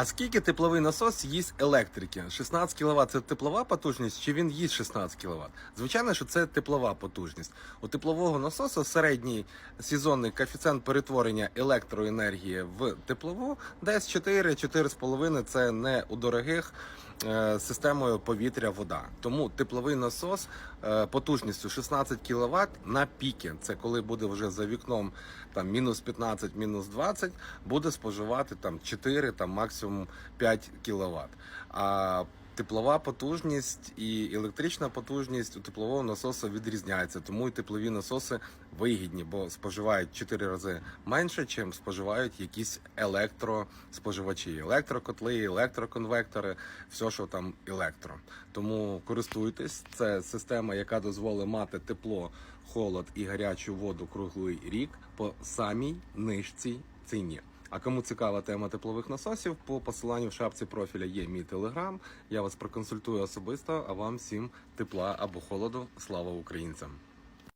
А скільки тепловий насос їсть електрики? 16 кВт це теплова потужність, чи він їсть 16 кВт? Звичайно, що це теплова потужність. У теплового насосу середній сезонний коефіцієнт перетворення електроенергії в теплову десь 4-4,5 це не у дорогих системою повітря вода. Тому тепловий насос е, потужністю 16 кВт на піки. Це коли буде вже за вікном там мінус 15, мінус 20, буде споживати там 4, там максимум 5 кВт. А Теплова потужність і електрична потужність у теплового насосу відрізняється, тому і теплові насоси вигідні, бо споживають 4 рази менше, чим споживають якісь електроспоживачі, електрокотли, електроконвектори, все, що там електро. Тому користуйтесь. Це система, яка дозволить мати тепло, холод і гарячу воду круглий рік по самій нижчій ціні. А кому цікава тема теплових насосів, по посиланню в шапці профіля є мій телеграм. Я вас проконсультую особисто, а вам всім тепла або холоду. Слава українцям!